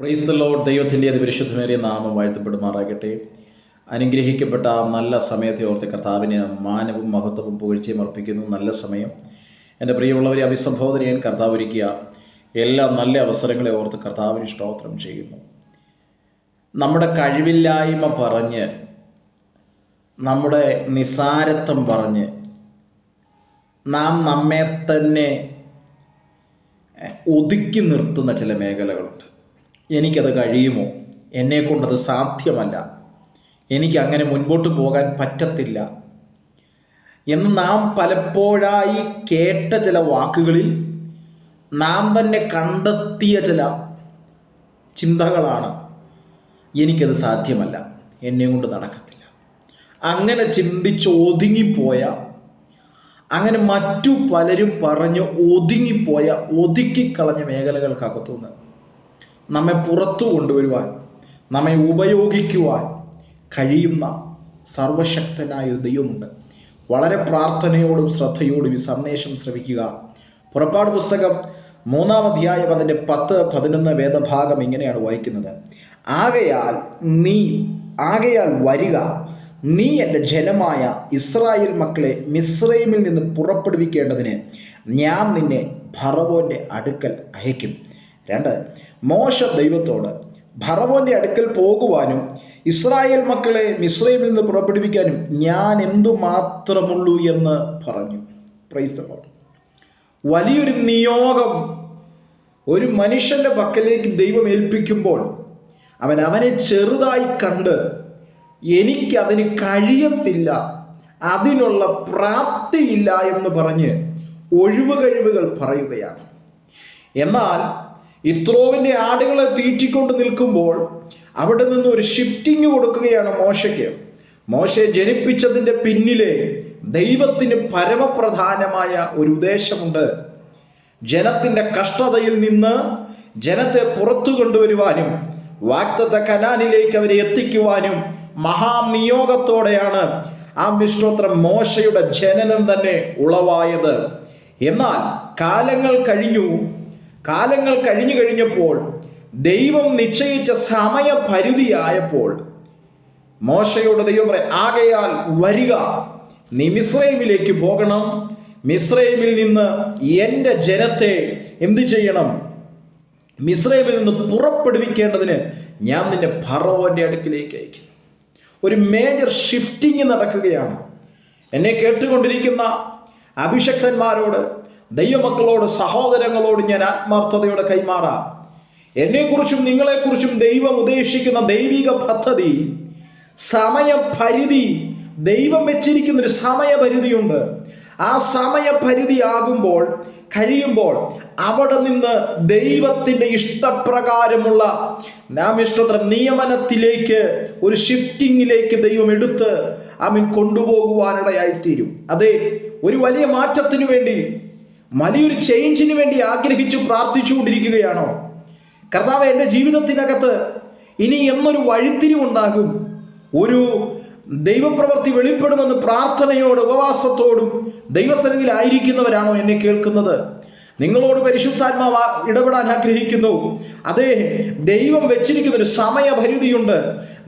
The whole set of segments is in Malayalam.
പ്രൈസ് ദ ലോഡ് ദൈവത്തിന്റെ അതിപരിശുദ്ധമേറിയ നാമം വാഴ്ത്തപ്പെടുമാറാകട്ടെ. അനുഗ്രഹിക്കപ്പെട്ട ആ നല്ല സമയത്തെ ഓർത്ത് കർത്താവിന് മാനവും മഹത്വവും പുകഴ്ചയും അർപ്പിക്കുന്നു. നല്ല സമയം. എന്റെ പ്രിയമുള്ളവരെ അഭിസംബോധന ചെയ്യാൻ കർത്താവ് ഒരുക്കിയ എല്ലാ നല്ല അവസരങ്ങളെ ഓർത്ത് കർത്താവിന് സ്തോത്രം ചെയ്യുന്നു. നമ്മുടെ കഴിവില്ലായ്മ പറഞ്ഞ് നമ്മുടെ നിസാരത്വം പറഞ്ഞ് നാം നമ്മെ തന്നെ ഒതുക്കി നിർത്തുന്ന ചില മേഖലകളുണ്ട്. എനിക്കത് കഴിയുമോ? എന്നെക്കൊണ്ടത് സാധ്യമല്ല. എനിക്ക് അങ്ങനെ മുൻപോട്ട് പോകാൻ പറ്റത്തില്ല. എന്ന് നാം പലപ്പോഴായി കേട്ട ചില വാക്കുകളിൽ നാം തന്നെ കണ്ടെത്തിയ ചില ചിന്തകളാണ്. എനിക്കത് സാധ്യമല്ല. എന്നെ കൊണ്ട് നടക്കത്തില്ല. അങ്ങനെ ചിന്തിച്ച് ഒതുങ്ങിപ്പോയ അങ്ങനെ മറ്റു പലരും പറഞ്ഞ് ഒതുങ്ങിപ്പോയ ഒതുക്കിക്കളഞ്ഞ മേഖലകൾക്കകത്തുനിന്ന് നമ്മെ പുറത്തു കൊണ്ടുവരുവാൻ നമ്മെ ഉപയോഗിക്കുവാൻ കഴിയുന്ന സർവശക്തനായ ഒരു ദൈവമുണ്ട്. വളരെ പ്രാർത്ഥനയോടും ശ്രദ്ധയോടും ഈ സന്ദേശം ശ്രമിക്കുക പുറപ്പാട് പുസ്തകം മൂന്നാം അധ്യായം അതിന്റെ പത്ത് പതിനൊന്ന് വേദഭാഗം ഇങ്ങനെയാണ് വായിക്കുന്നത്. ആകയാൽ നീ ആകയാൽ വരിക. നീ എന്റെ ജനമായ ഇസ്രായേൽ മക്കളെ മിസ്രൈമിൽ നിന്ന് പുറപ്പെടുവിക്കേണ്ടതിന് ഞാൻ നിന്നെ ഭറവോന്റെ അടുക്കൽ അയക്കും രണ്ട് മോശ ദൈവത്തോട് ഭറവോന്റെ അടുക്കൽ പോകുവാനും ഇസ്രായേൽ മക്കളെ മിസ്രൈമിൽ നിന്ന് പുറപ്പെടുവിക്കാനും ഞാൻ എന്തു മാത്രമുള്ളൂ എന്ന് പറഞ്ഞു. പ്രൈസ് വലിയൊരു നിയോഗം ഒരു മനുഷ്യന്റെ പക്കലേക്ക് ദൈവം ഏൽപ്പിക്കുമ്പോൾ അവൻ അവനെ ചെറുതായി കണ്ട് എനിക്കതിന് കഴിയത്തില്ല അതിനുള്ള പ്രാപ്തിയില്ല എന്ന് പറഞ്ഞ് ഒഴിവ് കഴിവുകൾ പറയുകയാണ്. എന്നാൽ ഇത്രോവിന്റെ ആടുകളെ തീറ്റിക്കൊണ്ട് നിൽക്കുമ്പോൾ അവിടെ നിന്ന് ഒരു ഷിഫ്റ്റിംഗ് കൊടുക്കുകയാണ് മോശയ്ക്ക്. മോശയെ ജനിപ്പിച്ചതിന്റെ പിന്നിലെ ദൈവത്തിന് പരമപ്രധാനമായ ഒരു ഉദ്ദേശമുണ്ട്. ജനത്തിന്റെ കഷ്ടതയിൽ നിന്ന് ജനത്തെ പുറത്തു കൊണ്ടുവരുവാനും വാക്തത്ത കനാനിലേക്ക് അവരെ എത്തിക്കുവാനും മഹാനിയോഗത്തോടെയാണ് ആ വിഷ്ണോത്രം മോശയുടെ ജനനം തന്നെ ഉളവായത്. എന്നാൽ കാലങ്ങൾ കഴിഞ്ഞു കാലങ്ങൾ കഴിഞ്ഞു കഴിഞ്ഞപ്പോൾ ദൈവം നിശ്ചയിച്ച സമയപരിധിയായപ്പോൾ മോശയോട് ദൈവം പറയും ആകയാൽ വരിക നീ മിശ്രൈമിലേക്ക് പോകണം. മിശ്രൈമിൽ നിന്ന് എന്റെ ജനത്തെ എന്തു ചെയ്യണം? മിശ്രൈമിൽ നിന്ന് പുറപ്പെടുവിക്കേണ്ടതിന് ഞാൻ നിന്റെ ഫറവോന്റെ അടുക്കിലേക്ക് അയക്കുന്നു. ഒരു മേജർ ഷിഫ്റ്റിംഗ് നടക്കുകയാണ്. എന്നെ കേട്ടുകൊണ്ടിരിക്കുന്ന അഭിഷക്തന്മാരോട് ദൈവമക്കളോട് സഹോദരങ്ങളോട് ഞാൻ ആത്മാർത്ഥതയോടെ കൈമാറാം. എന്നെക്കുറിച്ചും നിങ്ങളെക്കുറിച്ചും ദൈവം ഉദ്ദേശിക്കുന്ന ദൈവിക പദ്ധതി സമയപരിധി ദൈവം വെച്ചിരിക്കുന്ന ഒരു സമയപരിധിയുണ്ട്. ആ സമയപരിധി ആകുമ്പോൾ കഴിയുമ്പോൾ അവിടെ നിന്ന് ദൈവത്തിന്റെ ഇഷ്ടപ്രകാരമുള്ള നാം ഇഷ്ടത്ര നിയമനത്തിലേക്ക് ഒരു ഷിഫ്റ്റിങ്ങിലേക്ക് ദൈവം എടുത്ത് അമിൻ കൊണ്ടുപോകുവാനിടയായിത്തീരും. അതെ ഒരു വലിയ മാറ്റത്തിനു വേണ്ടി വലിയൊരു ചേഞ്ചിന് വേണ്ടി ആഗ്രഹിച്ചു പ്രാർത്ഥിച്ചുകൊണ്ടിരിക്കുകയാണോ? കർത്താവ് എന്റെ ജീവിതത്തിനകത്ത് ഇനി എന്നൊരു വഴിത്തിരിവുണ്ടാകും. ഒരു ദൈവപ്രവൃത്തി വെളിപ്പെടുമെന്ന് പ്രാർത്ഥനയോട് ഉപവാസത്തോടും ദൈവസന്നിധിയിലായിരിക്കുന്നവരാണോ എന്നെ കേൾക്കുന്നത്? നിങ്ങളോട് പരിശുദ്ധാത്മാവ് ഇടപെടാൻ ആഗ്രഹിക്കുന്നു. അതേ ദൈവം വെച്ചിരിക്കുന്ന ഒരു സമയപരിധിയുണ്ട്.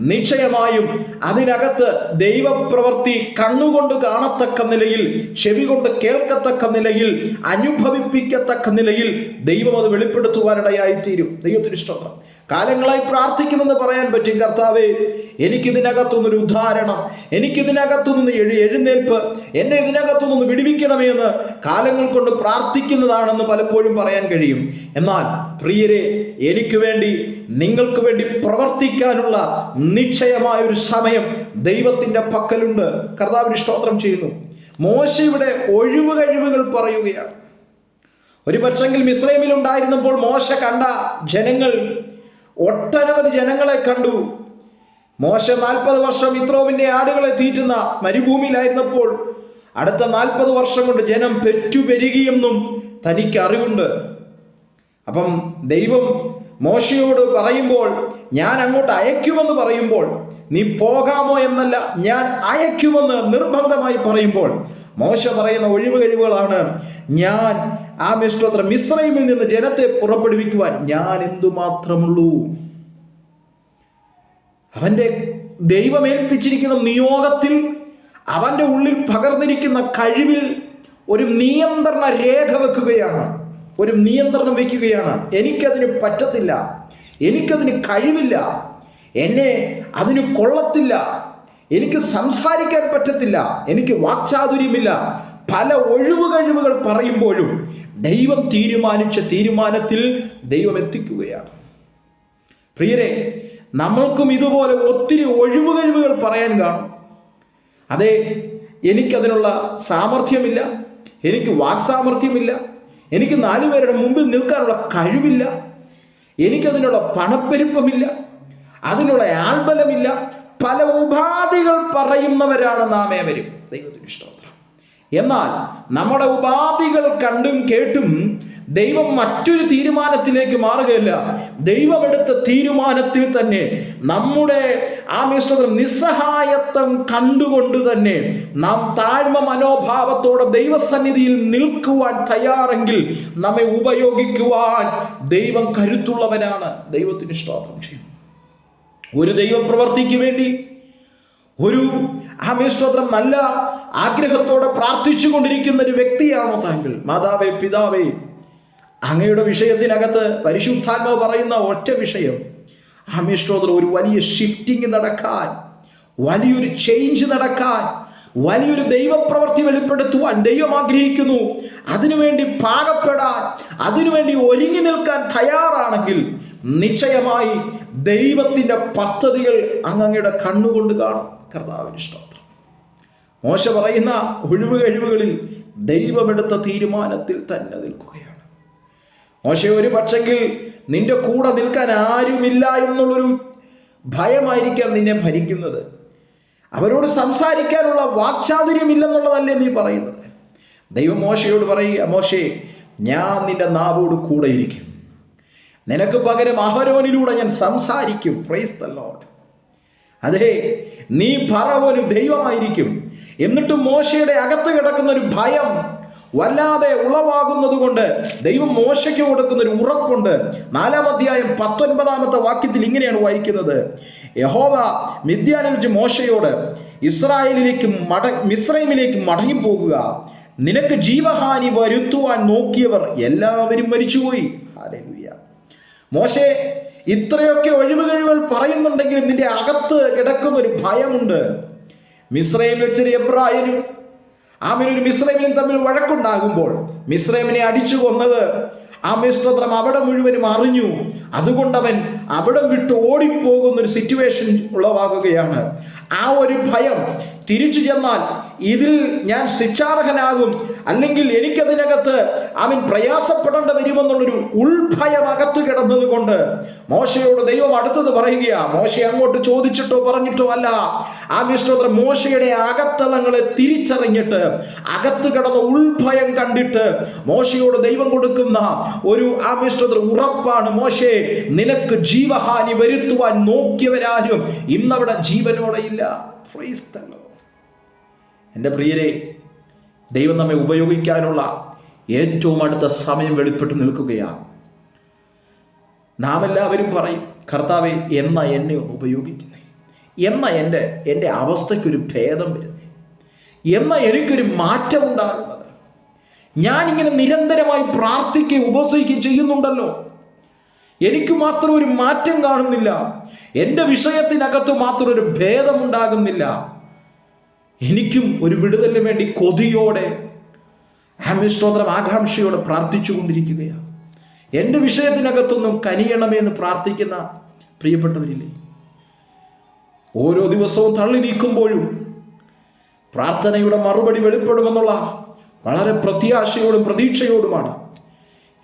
നിശ്ചയമായും അതിനകത്ത് ദൈവപ്രവൃത്തി കണ്ണുകൊണ്ട് കാണത്തക്ക നിലയിൽ ചെവി കൊണ്ട് കേൾക്കത്തക്ക നിലയിൽ അനുഭവിപ്പിക്കത്തക്ക നിലയിൽ ദൈവം അത് വെളിപ്പെടുത്തുവാനിടയായിത്തീരും. ദൈവത്തിന് ഇഷ്ടം കാലങ്ങളായി പ്രാർത്ഥിക്കുന്നെന്ന് പറയാൻ പറ്റും കർത്താവേ. എനിക്കിതിനകത്തുനിന്നൊരു ഉദാഹരണം എനിക്കിതിനകത്തുനിന്ന് എഴു എഴുന്നേൽപ്പ് എന്നെ ഇതിനകത്തുനിന്ന് വിടുവിക്കണമേ എന്ന് കാലങ്ങൾ കൊണ്ട് പ്രാർത്ഥിക്കുന്നതാണെന്ന് പലപ്പോഴും പറയാൻ കഴിയും. എന്നാൽ പ്രിയരെ എനിക്ക് വേണ്ടി നിങ്ങൾക്ക് വേണ്ടി പ്രവർത്തിക്കാനുള്ള നിശ്ചയമായ ഒരു സമയം ദൈവത്തിന്റെ പക്കലുണ്ട്. കർത്താവിന് സ്തോത്രം ചെയ്യുന്നു. മോശയുടെ ഒഴിവ് കഴിവുകൾ പറയുകയാണ്. ഒരു പക്ഷെങ്കിൽ മിശ്രൈമിൽ ഉണ്ടായിരുന്നപ്പോൾ മോശ കണ്ട ജനങ്ങൾ ഒട്ടനവധി ജനങ്ങളെ കണ്ടു. മോശ നാൽപ്പത് വർഷം ഇത്രോവിന്റെ ആടുകളെ തീറ്റുന്ന മരുഭൂമിയിലായിരുന്നപ്പോൾ അടുത്ത നാൽപ്പത് വർഷം കൊണ്ട് ജനം പെറ്റുപെരുകിയെന്നും തനിക്ക് അറിവുണ്ട്. അപ്പം ദൈവം മോശയോട് പറയുമ്പോൾ ഞാൻ അങ്ങോട്ട് അയക്കുമെന്ന് പറയുമ്പോൾ നീ പോകാമോ എന്നല്ല ഞാൻ അയക്കുമെന്ന് നിർബന്ധമായി പറയുമ്പോൾ മോശ പറയുന്ന ഒഴിവ് കഴിവുകളാണ്. ഞാൻ ആ മിഷ്ടോത്ര മിശ്രൈമിൽ നിന്ന് ജനത്തെ പുറപ്പെടുവിക്കുവാൻ ഞാൻ എന്തുമാത്രമുള്ളൂ? അവന്റെ ദൈവമേൽപ്പിച്ചിരിക്കുന്ന നിയോഗത്തിൽ അവന്റെ ഉള്ളിൽ പകർന്നിരിക്കുന്ന കഴിവിൽ ഒരു നിയന്ത്രണ രേഖ വെക്കുകയാണ്. ഒരു നിയന്ത്രണം വയ്ക്കുകയാണ് എനിക്കതിന് പറ്റത്തില്ല. എനിക്കതിന് കഴിവില്ല. എന്നെ അതിന് കൊള്ളത്തില്ല. എനിക്ക് സംസാരിക്കാൻ പറ്റത്തില്ല എനിക്ക് വാക്ചാതുര്യമില്ല. പല ഒഴിവ് കഴിവുകൾ പറയുമ്പോഴും ദൈവം തീരുമാനിച്ച തീരുമാനത്തിൽ ദൈവം എത്തിക്കുകയാണ്. പ്രിയരെ നമ്മൾക്കും ഇതുപോലെ ഒത്തിരി ഒഴിവ് കഴിവുകൾ പറയാൻ കാണും. അതെ എനിക്കതിനുള്ള സാമർഥ്യമില്ല എനിക്ക് വാക്സാമർഥ്യമില്ല എനിക്ക് നാലുപേരുടെ മുമ്പിൽ നിൽക്കാനുള്ള കഴിവില്ല എനിക്കതിനുള്ള പണപ്പെരുപ്പമില്ല അതിനുള്ള ആൾബലമില്ല പല ഉപാധികൾ പറയുന്നവരാണ് നാം ഏവരും. ദൈവത്തിന് ഇഷ്ടോത്രം എന്നാൽ നമ്മുടെ ഉപാധികൾ കണ്ടും കേട്ടും ദൈവം മറ്റൊരു തീരുമാനത്തിലേക്ക് മാറുകയല്ല. ദൈവമെടുത്ത തീരുമാനത്തിൽ തന്നെ നമ്മുടെ ആ മിസ്റ്റർ നിസ്സഹായത്വം കണ്ടുകൊണ്ട് തന്നെ നാം താഴ്മ മനോഭാവത്തോടെ ദൈവസന്നിധിയിൽ നിൽക്കുവാൻ തയ്യാറെങ്കിൽ നമ്മെ ഉപയോഗിക്കുവാൻ ദൈവം കരുത്തുള്ളവനാണ് ദൈവത്തിന് സ്തോത്രം ചെയ്യും ഒരു ദൈവപ്രവർത്തിക്ക് വേണ്ടി ഒരു ആമേഷ്ടോത്രം നല്ല ആഗ്രഹത്തോടെ പ്രാർത്ഥിച്ചു കൊണ്ടിരിക്കുന്ന ഒരു വ്യക്തിയാണോ താങ്കൾ? മാതാവേ പിതാവേ അങ്ങയുടെ വിഷയത്തിനകത്ത് പരിശുദ്ധാത്മാവ് പറയുന്ന ഒറ്റ വിഷയം ആമേഷ്ടോത്രം ഒരു വലിയ ഷിഫ്റ്റിംഗ് നടക്കാൻ വലിയൊരു ചേഞ്ച് നടക്കാൻ വലിയൊരു ദൈവപ്രവൃത്തി വെളിപ്പെടുത്തുവാൻ ദൈവം ആഗ്രഹിക്കുന്നു. അതിനുവേണ്ടി പാകപ്പെടാൻ അതിനുവേണ്ടി ഒരുങ്ങി നിൽക്കാൻ തയ്യാറാണെങ്കിൽ നിശ്ചയമായി ദൈവത്തിന്റെ പദ്ധതികൾ അങ്ങയുടെ കണ്ണുകൊണ്ട് കാണും. കർത്താവിന് സ്തോത്രം. മോശ പറയുന്ന ഒഴിവ് കഴിവുകളിൽ ദൈവമെടുത്ത തീരുമാനത്തിൽ തന്നെ നിൽക്കുകയാണ്. മോശ ഒരു പക്ഷെങ്കിൽ നിന്റെ കൂടെ നിൽക്കാൻ ആരുമില്ല എന്നുള്ളൊരു ഭയമായിരിക്കാം നിന്നെ ഭരിക്കുന്നത്. അവരോട് സംസാരിക്കാനുള്ള വാക്ചാതുര്യമില്ലെന്നുള്ളതല്ലേ നീ പറയുന്നത്? ദൈവം മോശയോട് പറയുക മോശേ ഞാൻ നിന്റെ നാവോട് കൂടെ ഇരിക്കും. നിനക്ക് പകരം അഹരോനിലൂടെ ഞാൻ സംസാരിക്കും. പ്രൈസ് ദ ലോഡ് അതെ നീ പറവൊരു ദൈവമായിരിക്കും. എന്നിട്ടും മോശയുടെ അകത്ത് കിടക്കുന്ന ഒരു ഭയം വല്ലാതെ ഉളവാകുന്നത് കൊണ്ട് ദൈവം മോശയ്ക്ക് കൊടുക്കുന്ന ഒരു ഉറപ്പുണ്ട്. നാലാം അധ്യായം പത്തൊൻപതാമത്തെ വാക്യത്തിൽ ഇങ്ങനെയാണ് വായിക്കുന്നത്. യഹോവ വെച്ച് മോശയോട് ഇസ്രായേലിലേക്ക് മട മിസ്രൈമിലേക്ക് മടങ്ങിപ്പോകുക. നിനക്ക് ജീവഹാനി വരുത്തുവാൻ നോക്കിയവർ എല്ലാവരും മരിച്ചുപോയി. മോശെ ഇത്രയൊക്കെ ഒഴിവുകഴിവുകൾ പറയുന്നുണ്ടെങ്കിലും നിന്റെ അകത്ത് കിടക്കുന്ന ഒരു ഭയമുണ്ട്. മിസ്രൈമിൽ വെച്ചൊരു എബ്രായനും ആമിനൊരു മിസ്രൈമിനും തമ്മിൽ വഴക്കുണ്ടാകുമ്പോൾ മിസ്രൈമിനെ അടിച്ചു കൊന്നത് ആ മേസ്തോത്രം അവിടെ മുഴുവനും അറിഞ്ഞു. അതുകൊണ്ടവൻ അവിടം വിട്ട് ഓടിപ്പോകുന്ന ഒരു സിറ്റുവേഷൻ ഉളവാകുകയാണ് ആ ഒരു ഭയം തിരിച്ചു ചെന്നാൽ ഇതിൽ ഞാൻ ശിക്ഷാർഹനാകും. അല്ലെങ്കിൽ എനിക്കതിനകത്ത് അവൻ പ്രയാസപ്പെടേണ്ട വരുമെന്നുള്ളൊരു ഉൾഭയം അകത്ത് കിടന്നത് കൊണ്ട് മോശയോട് ദൈവം അടുത്തത് പറയുകയാ. മോശ അങ്ങോട്ട് ചോദിച്ചിട്ടോ പറഞ്ഞിട്ടോ അല്ല. ആ മിസ്റ്റോത്രം മോശയുടെ അകത്തളങ്ങളെ തിരിച്ചറിഞ്ഞിട്ട് അകത്ത് കിടന്ന ഉൾഭയം കണ്ടിട്ട് മോശയോട് ദൈവം കൊടുക്കുന്ന ഒരു ആ ഉറപ്പാണ് മോശേ. നിനക്ക് ജീവഹാനി വരുത്തുവാൻ നോക്കിയവരാരും ഇന്നവിടെ ജീവനോടെ ഇല്ല. എന്റെ പ്രിയരെ ദൈവം നമ്മെ ഉപയോഗിക്കാനുള്ള ഏറ്റവും അടുത്ത സമയം വെളിപ്പെട്ട് നിൽക്കുകയാണ്. നാം എല്ലാവരും പറയും കർത്താവെ എന്ന എന്നെ ഒന്ന് ഉപയോഗിക്കുന്നേ? എന്ന എന്റെ എന്റെ അവസ്ഥയ്ക്കൊരു ഭേദം വരുന്നേ? എന്ന എനിക്കൊരു മാറ്റം ഉണ്ടാകുന്നത് ഞാനിങ്ങനെ നിരന്തരമായി പ്രാർത്ഥിക്കുകയും ഉപസിക്കുകയും ചെയ്യുന്നുണ്ടല്ലോ. എനിക്ക് മാത്രം ഒരു മാറ്റം കാണുന്നില്ല. എന്റെ വിഷയത്തിനകത്ത് മാത്രം ഒരു ഭേദമുണ്ടാകുന്നില്ല. എനിക്കും ഒരു വിടുതലിന് വേണ്ടി കൊതിയോടെ ആമിസ്തോത്രം ആകാംക്ഷയോടെ പ്രാർത്ഥിച്ചു കൊണ്ടിരിക്കുകയാണ് എന്റെ വിഷയത്തിനകത്തൊന്നും കനിയണമേ എന്ന് പ്രാർത്ഥിക്കുന്ന പ്രിയപ്പെട്ടവരില്ലേ? ഓരോ ദിവസവും തള്ളി നീക്കുമ്പോഴും പ്രാർത്ഥനയുടെ മറുപടി വെളിപ്പെടുമെന്നുള്ള വളരെ പ്രത്യാശയോടും പ്രതീക്ഷയോടുമാണ്.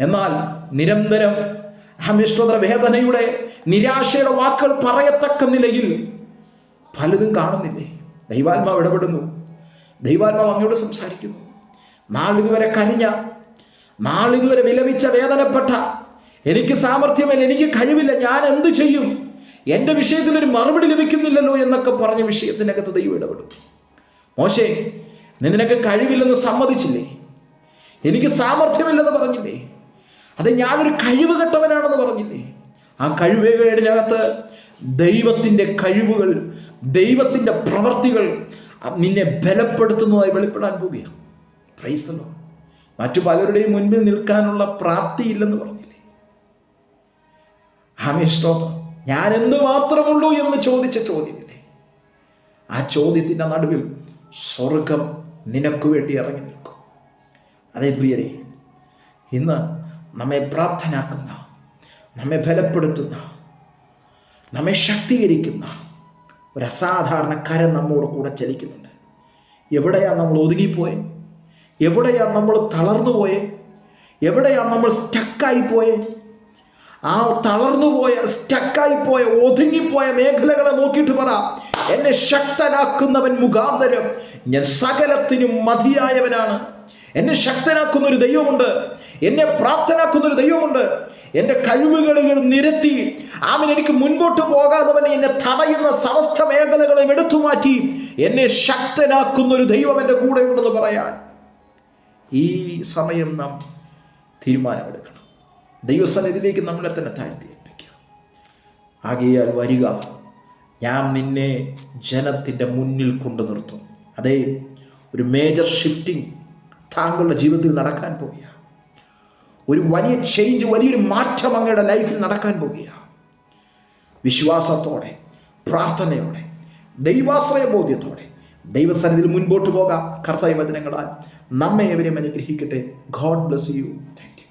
എന്നാൽ നിരന്തരം ആമിഷ്ടോത്ര വേദനയുടെ നിരാശയുടെ വാക്കുകൾ പറയത്തക്ക നിലയിൽ പലതും കാണുന്നില്ലേ? ദൈവാത്മാവ് ഇടപെടുന്നു. ദൈവാത്മാവ് അങ്ങയോട് സംസാരിക്കുന്നു. നാളിതുവരെ കരിഞ്ഞ നാളിതുവരെ വിലപിച്ച വേദനപ്പെട്ട എനിക്ക് സാമർഥ്യമില്ല എനിക്ക് കഴിവില്ല ഞാൻ എന്ത് ചെയ്യും? എന്റെ വിഷയത്തിൽ ഒരു മറുപടി ലഭിക്കുന്നില്ലല്ലോ എന്നൊക്കെ പറഞ്ഞ വിഷയത്തിനകത്ത് ദൈവം ഇടപെടും മോശേ നിനക്ക് കഴിവില്ലെന്ന് സമ്മതിച്ചില്ലേ? എനിക്ക് സാമർഥ്യമില്ലെന്ന് പറഞ്ഞില്ലേ? അത് ഞാനൊരു കഴിവ് കെട്ടവനാണെന്ന് പറഞ്ഞില്ലേ? ആ കഴിവുകളിനകത്ത് ദൈവത്തിന്റെ കഴിവുകൾ ദൈവത്തിന്റെ പ്രവർത്തികൾ നിന്നെ ബലപ്പെടുത്തുന്നതായി വെളിപ്പെടാൻ പോവുകയാണ്. പ്രൈസ്തലോ മറ്റു പലരുടെയും മുൻപിൽ നിൽക്കാനുള്ള പ്രാപ്തിയില്ലെന്ന് പറഞ്ഞില്ലേ? ആമേ സ്തോത്രം. ഞാൻ എന്ത് മാത്രമുള്ളൂ എന്ന് ചോദിച്ച ചോദ്യമില്ലേ? ആ ചോദ്യത്തിന്റെ നടുവിൽ സ്വർഗം നിനക്ക് വേണ്ടി ഇറങ്ങി നിൽക്കും. അതേ പ്രിയരെ ഇന്ന് നമ്മെ പ്രാപ്തനാക്കുന്ന നമ്മെ ബലപ്പെടുത്തുന്ന നമ്മെ ശക്തീകരിക്കുന്ന ഒരു അസാധാരണ കരം നമ്മോട് കൂടെ ചലിക്കുന്നുണ്ട്. എവിടെയാണ് നമ്മൾ ഒതുങ്ങിപ്പോയെ? എവിടെയാണ് നമ്മൾ തളർന്നു പോയെ എവിടെയാണ് നമ്മൾ സ്റ്റക്കായി പോയെ ആ തളർന്നു പോയ സ്റ്റക്കായി പോയ ഒതുങ്ങിപ്പോയ മേഖലകളെ നോക്കിയിട്ട് പറ. എന്നെ ശക്തനാക്കുന്നവൻ മുഖാന്തരം. ഞാൻ സകലത്തിനും മതിയായവനാണ്. എന്നെ ശക്തനാക്കുന്ന ഒരു ദൈവമുണ്ട്. എന്നെ പ്രാപ്തനാക്കുന്ന ഒരു ദൈവമുണ്ട് എന്റെ കഴിവുകളിൽ നിരത്തി. ആമൻ എനിക്ക് മുൻപോട്ട് പോകാത്തവനെ എന്നെ തടയുന്ന സമസ്ത മേഖലകളെ എടുത്തു മാറ്റി. എന്നെ ശക്തനാക്കുന്ന ഒരു ദൈവം എന്റെ കൂടെ ഉണ്ടെന്ന് പറയാൻ ഈ സമയം നാം തീരുമാനമെടുക്കണം. ദൈവസന്നിധിയിലേക്ക് നമ്മളെ തന്നെ താഴ്ത്തിയേൽപ്പിക്കുക ആകയാൽ വരിക. ഞാൻ നിന്നെ ജനത്തിന്റെ മുന്നിൽ കൊണ്ടു നിർത്തും. അതേ ഒരു മേജർ ഷിഫ്റ്റിംഗ് താങ്കളുടെ ജീവിതത്തിൽ നടക്കാൻ പോകുക ഒരു വലിയ ചേഞ്ച് വലിയൊരു മാറ്റം അങ്ങയുടെ ലൈഫിൽ നടക്കാൻ പോകുക വിശ്വാസത്തോടെ പ്രാർത്ഥനയോടെ ദൈവാശ്രയ ബോധ്യത്തോടെ ദൈവസന്നിധിയിൽ മുൻപോട്ട് പോകാം. കർത്തവ്യ വചനങ്ങളാൽ നമ്മെ എവരെയും അനുഗ്രഹിക്കട്ടെ. God bless you thank